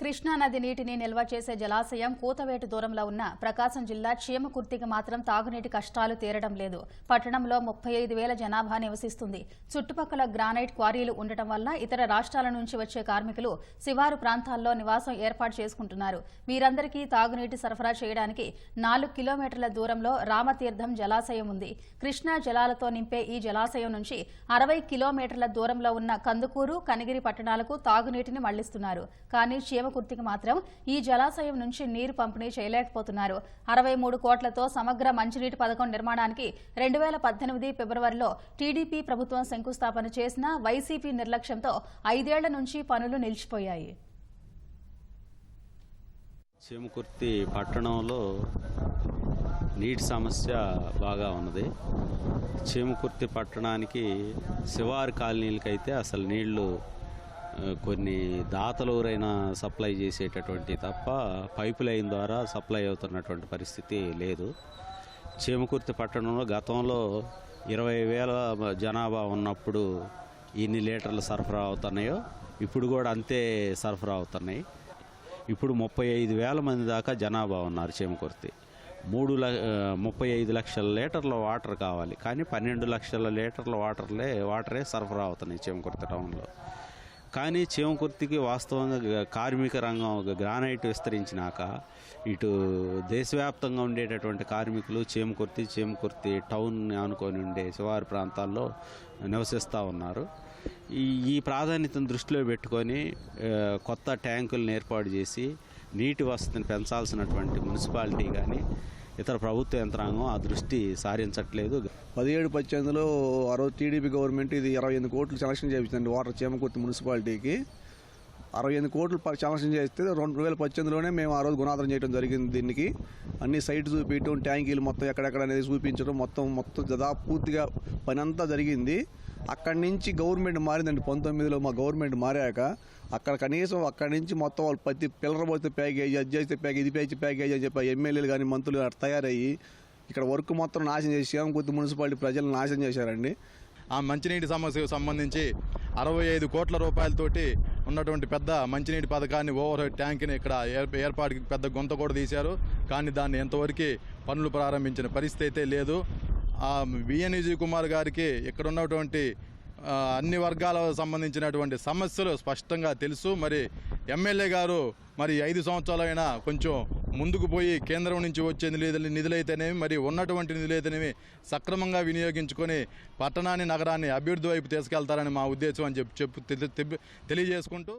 కృష్ణా నది నీటిని నిల్వ చేసే జలాశయం కూతవేటు దూరంలో ఉన్న ప్రకాశం జిల్లా చీమకుర్తికి మాత్రం తాగునీటి కష్టాలు తీరడం లేదు. పట్టణంలో ముప్పై ఐదు వేల జనాభా నివసిస్తుంది. చుట్టుపక్కల గ్రానైట్ క్వారీలు ఉండటం వల్ల ఇతర రాష్ట్రాల నుంచి వచ్చే కార్మికులు శివారు ప్రాంతాల్లో నివాసం ఏర్పాటు చేసుకుంటున్నారు. వీరందరికీ తాగునీటి సరఫరా చేయడానికి నాలుగు కిలోమీటర్ల దూరంలో రామతీర్థం జలాశయం ఉంది. కృష్ణా జలాలతో నింపే ఈ జలాశయం నుంచి అరవై కిలోమీటర్ల దూరంలో ఉన్న కందుకూరు కనిగిరి పట్టణాలకు తాగునీటిని మళ్ళిస్తున్నారు. కానీ దేవకుర్తికి మాత్రం ఈ జలాశయం నుంచి నీరు పంపిణీ చేయలేకపోతున్నారు. అరవై మూడు కోట్లతో సమగ్ర మంచినీటి పథకం నిర్మాణానికి రెండు వేల పద్దెనిమిది ఫిబ్రవరిలో టీడీపీ ప్రభుత్వం శంకుస్థాపన చేసిన వైసీపీ నిర్లక్ష్యంతో ఐదేళ్ళ నుంచి పనులు నిలిచిపోయాయి. చీమకుర్తి పట్టణంలో నీటి సమస్య బాగా ఉన్నది. చీమకుర్తి పట్టణానికి శివారు కాలనీలకైతే అసలు నీళ్ళు కొన్ని కొన్ని దాతలూరైనా సప్లై చేసేటటువంటి తప్ప పైపు లైన్ ద్వారా సప్లై అవుతున్నటువంటి పరిస్థితి లేదు. చీమకుర్తి పట్టణంలో గతంలో ఇరవై వేల జనాభా ఉన్నప్పుడు ఎన్ని లీటర్లు సరఫరా అవుతున్నాయో ఇప్పుడు కూడా అంతే సరఫరా అవుతున్నాయి. ఇప్పుడు ముప్పై ఐదు వేల మంది దాకా జనాభా ఉన్నారు చీమకుర్తి. మూడు ల ముప్పై ఐదు లక్షల లీటర్ల వాటర్ కావాలి. కానీ పన్నెండు లక్షల లీటర్ల వాటర్లే వాటరే సరఫరా అవుతున్నాయి చీమకుర్తి టౌన్లో. కానీ చేమకుర్తికి వాస్తవంగా కార్మిక రంగం ఒక గ్రానైట్ విస్తరించినాక ఇటు దేశవ్యాప్తంగా ఉండేటటువంటి కార్మికులు చేమకుర్తి చేమకుర్తి టౌన్ అనుకొని ఉండే శివారు ప్రాంతాల్లో నివసిస్తూ ఉన్నారు. ఈ ఈ ప్రాధాన్యతను దృష్టిలో పెట్టుకొని కొత్త ట్యాంకులను ఏర్పాటు చేసి నీటి వసతిని పెంచాల్సినటువంటి మున్సిపాలిటీ కానీ ఇతర ప్రభుత్వ యంత్రాంగం ఆ దృష్టి సారించట్లేదు. పదిహేడు పద్దెనిమిదిలో ఆ రోజు టీడీపీ గవర్నమెంట్ ఇది ఇరవై ఎనిమిది కోట్లు సెలక్షన్ చేయించింది వాటర్ చేమకుర్తి మున్సిపాలిటీకి. అరవై ఎనిమిది కోట్లు ప- శాంక్షన్ చేస్తే రెండు వేల పద్దెనిమిదిలోనే మేము ఆ రోజు గుణాదరం చేయడం జరిగింది దీనికి. అన్ని సైట్ చూపించడం ట్యాంకీలు మొత్తం ఎక్కడెక్కడ అనేది చూపించడం మొత్తం మొత్తం దాదాపు పూర్తిగా పని అంతా జరిగింది. అక్కడి నుంచి గవర్నమెంట్ మారిందండి. పంతొమ్మిదిలో మా గవర్నమెంట్ మారాక అక్కడ కనీసం అక్కడి నుంచి మొత్తం వాళ్ళు ప్రతి పిల్లర పోతే ప్యాకేజ్ అది చేస్తే ప్యాకేజ్ ఇది ప్యాకేజ్ ప్యాకేజ్ అని చెప్పి ఎమ్మెల్యేలు కానీ మంత్రులు అట్లా తయారయ్యి ఇక్కడ వర్క్ మొత్తం నాశనం చేసి శ్యామకుర్తి మున్సిపాలిటీ ప్రజలను నాశనం చేశారండి. ఆ మంచినీటి సమస్యకు సంబంధించి అరవై ఐదు కోట్ల రూపాయలతోటి ఉన్నటువంటి పెద్ద మంచినీటి పథకాన్ని ఓవర్ ట్యాంక్ని ఇక్కడ ఏర్పాటుకి పెద్ద గుంత కూడా తీశారు. కానీ దాన్ని ఎంతవరకు పనులు ప్రారంభించిన పరిస్థితి అయితే లేదు. ఆ విఎన్ విజయ్ కుమార్ గారికి ఇక్కడ ఉన్నటువంటి అన్ని వర్గాలకు సంబంధించినటువంటి సమస్యలు స్పష్టంగా తెలుసు. మరి ఎమ్మెల్యే గారు మరి ఐదు సంవత్సరాలైనా కొంచెం ముందుకు పోయి కేంద్రం నుంచి వచ్చే నిధులు నిధులైతేనేమి మరి ఉన్నటువంటి నిధులైతేనేమి సక్రమంగా వినియోగించుకొని పట్టణాన్ని నగరాన్ని అభివృద్ధి వైపు తీసుకెళ్తారని మా ఉద్దేశం అని చెప్పి చెప్పు తెలియజేసుకుంటూ